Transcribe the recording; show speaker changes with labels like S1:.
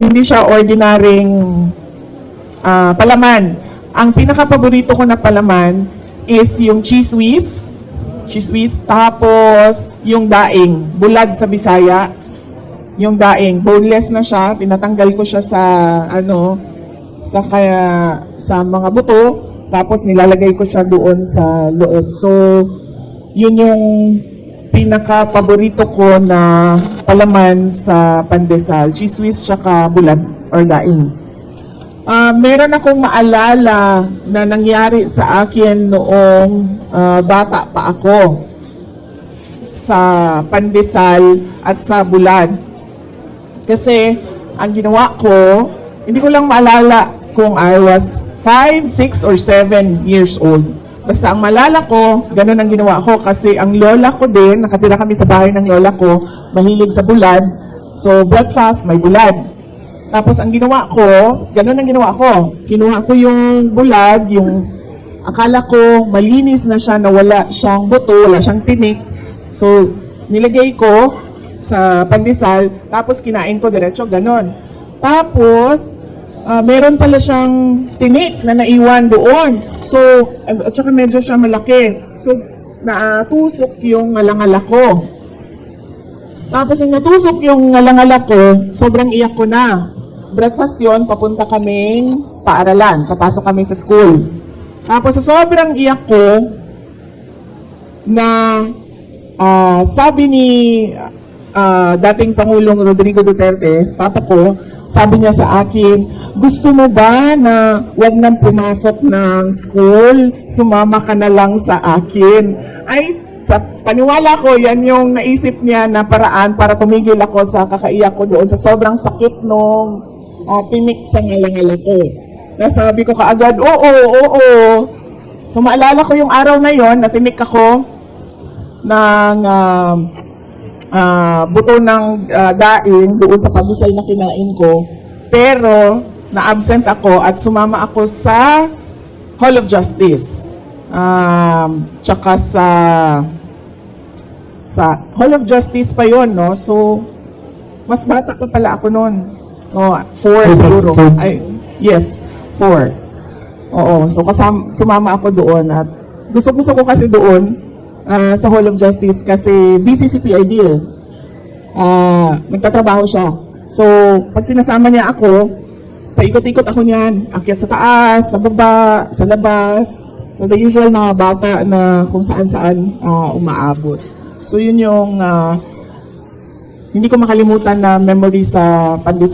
S1: hindi siya ordinaryong ah, palaman. Ang pinaka-paborito ko na palaman is yung cheese whiz. Cheese whiz. Tapos, yung daing. Bulad sa Bisaya. Yung daing. Boneless na siya. Tinatanggal ko siya sa, ano, sa kaya sa mga buto. Tapos, nilalagay ko siya doon sa loob. So, yun yung pinaka-paborito ko na palaman sa pandesal. Cheese whiz tsaka bulad or daing. Ah, meron akong maalala na nangyari sa akin noong ah, bata pa ako sa pandesal at sa bulad. Kasi ang ginawa ko, hindi ko lang maalala kung I was 5, 6, or 7 years old. Basta ang malala ko, ganun ang ginawa ko kasi ang lola ko din, nakatira kami sa bahay ng lola ko, mahilig sa bulad. So breakfast, may bulad. Tapos ang ginawa ko, ganun ang ginawa ko. Kinuha ko yung bulad, yung akala ko malinis na siya na wala siyang buto, wala siyang tinik. So, nilagay ko sa pandesal, tapos kinain ko diretso, ganun. Tapos, ah, meron pala siyang tinik na naiwan doon. So, at saka medyo siya malaki. So, natusok yung ngalangala ko. Tapos nung natusok yung ngalangala ko, sobrang iyak ko na. Breakfast yon papunta kaming paaralan. Papasok kami sa school. Tapos sa sobrang iyak ko, na ah, sabi ni ah, dating Pangulong Rodrigo Duterte, papa ko, sabi niya sa akin, gusto mo ba na wag nang pumasok ng school, sumama ka na lang sa akin? Ay, paniwala ko, yan yung naisip niya na paraan para tumigil ako sa kakaiyak ko doon sa sobrang sakit nung ah, tinik sa ngalangala ko. Nasabi ko kaagad, oo, oo. So maalala ko yung araw na yon na tinik ako ng ah, ah, buto ng ah, daing doon sa pagusal na kinain ko. Pero na-absent ako at sumama ako sa Hall of Justice. Um, tsaka sa sa Hall of Justice pa yon no? So, mas bata pa pala ako noon. No, four
S2: Four,
S1: siguro.
S2: four.
S1: Ay, yes, four. Oo, so kasam, sumama ako doon at gusto-gusto ko kasi doon ah, sa Hall of Justice kasi BCCP ideal. Ah, nagtatrabaho siya. So, pag sinasama niya ako, paikot-ikot ako niyan. Akyat sa taas, sa baba, sa labas. So, the usual na bata na kung saan-saan ah, umaabot. So, yun yung ah, hindi ko makalimutan na memory sa pandesal.